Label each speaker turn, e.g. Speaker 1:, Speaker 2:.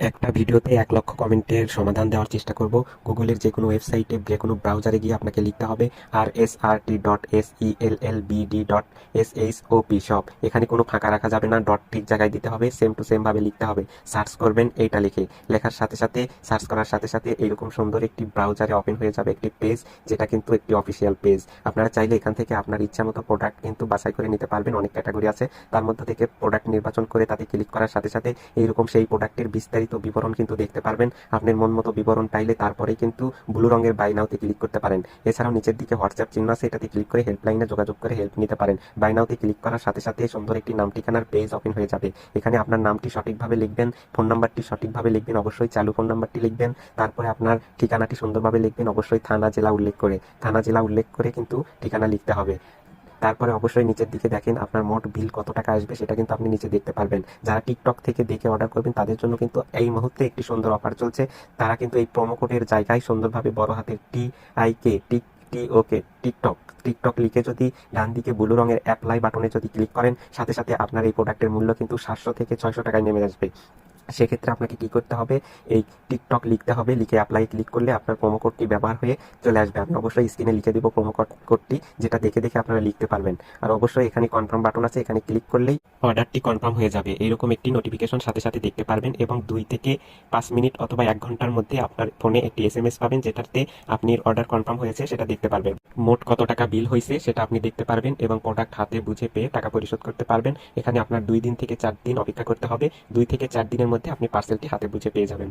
Speaker 1: একটা ভিডিওতে এক লক্ষ কমেন্টের সমাধান দেওয়ার চেষ্টা করব। গুগলের যে কোনো ওয়েবসাইটে, যে কোনো ব্রাউজারে গিয়ে আপনাকে লিখতে হবে R S R T dot S E L L B D dot S H O P সব এখানে কোনো ফাঁকা রাখা যাবে না ডট ঠিক জায়গায় দিতে হবে সেম টু সেম ভাবে লিখতে হবে। সার্চ করবেন, এইটা লিখে। লেখার সাথে সাথে সার্চ করার সাথে সাথে এরকম সুন্দর একটি ব্রাউজারে ওপেন হয়ে যাবে একটি পেজ যেটা কিন্তু একটি অফিসিয়াল পেজ আপনারা চাইলে এখান থেকে আপনার ইচ্ছা মতো প্রোডাক্ট কিন্তু বাছাই করে নিতে পারবেন, অনেক ক্যাটাগরি আছে। তার মধ্যে থেকে প্রোডাক্ট নির্বাচন করে তাতে ক্লিক করার সাথে সাথে এইরকম সেই প্রোডাক্টের বিস্তারিত বিবরণ কিন্তু দেখতে পারবেন। আপনার মন মতো বিবরণ পাইলে তারপরে কিন্তু ব্লু রঙের বাই নাওতে ক্লিক করতে পারেন। এছাড়াও নিচের দিকে হোয়াটসঅ্যাপ চিহ্ন আছে, এটাতে ক্লিক করে হেল্পলাইনে যোগাযোগ করে হেল্প নিতে পারেন। বাই নাওতে ক্লিক করার সাথে সাথে সুন্দর একটি নাম ঠিকানার পেজ ওপেন হয়ে যাবে। এখানে আপনার নামটি সঠিকভাবে লিখবেন, ফোন নাম্বারটি সঠিকভাবে লিখবেন, অবশ্যই চালু ফোন নাম্বারটি লিখবেন। তারপরে আপনার ঠিকানাটি সুন্দরভাবে লিখবেন, অবশ্যই থানা, জেলা উল্লেখ করে। থানা, জেলা উল্লেখ করে কিন্তু ঠিকানা লিখতে হবে। তারপরে অবশ্যই নিচের দিকে দেখেন আপনার মোট বিল কত টাকা আসবে সেটা কিন্তু আপনি নিচে দেখতে পারবেন। যারা টিকটক থেকে দেখে অর্ডার করবেন, তাদের জন্য কিন্তু এই মুহূর্তে একটি সুন্দর অফার চলছে। তারা কিন্তু এই প্রোমো কোডের জায়গায় সুন্দরভাবে বড় হাতের T I K tick T okay TikTok TikTok লিখে যদি ডান দিকে ব্লু রঙের অ্যাপ্লাই বাটনে যদি ক্লিক করেন, সাথে সাথে আপনার এই প্রোডাক্টের মূল্য কিন্তু সাতশো থেকে ছয়শো টাকায় নেমে আসবে। সেক্ষেত্রে আপনাকে কি করতে হবে? এই টিকটক লিখতে হবে। লিখে অ্যাপ্লাই ক্লিক করলে আপনার প্রোমো কোডটি ব্যবহার হয়ে চলে আসবে। আমি অবশ্যই স্ক্রিনে লিখে দিব প্রোমো কোডটি যেটা দেখে দেখে আপনারা লিখতে পারবেন। আর অবশ্যই এখানে কনফার্ম বাটন আছে। এখানে ক্লিক করলেই অর্ডারটি কনফার্ম হয়ে যাবে। এইরকম একটি নোটিফিকেশন সাথে সাথে দেখতে পারবেন এবং দুই থেকে পাঁচ মিনিট অথবা এক ঘণ্টার মধ্যে আপনার ফোনে একটি এস এম এস পাবেন, যেটাতে আপনি অর্ডার কনফার্ম হয়েছে, সেটা দেখতে পারবেন। মোট কত টাকা বিল হয়েছে, সেটা আপনি দেখতে পারবেন এবং প্রোডাক্ট হাতে বুঝে পেয়ে টাকা পরিশোধ করতে পারবেন। এখানে আপনার দুই দিন থেকে চার দিন অপেক্ষা করতে হবে। দুই থেকে চার দিনের মধ্যে আপনি পার্সেলটি হাতে বুঝে পেয়ে যাবেন।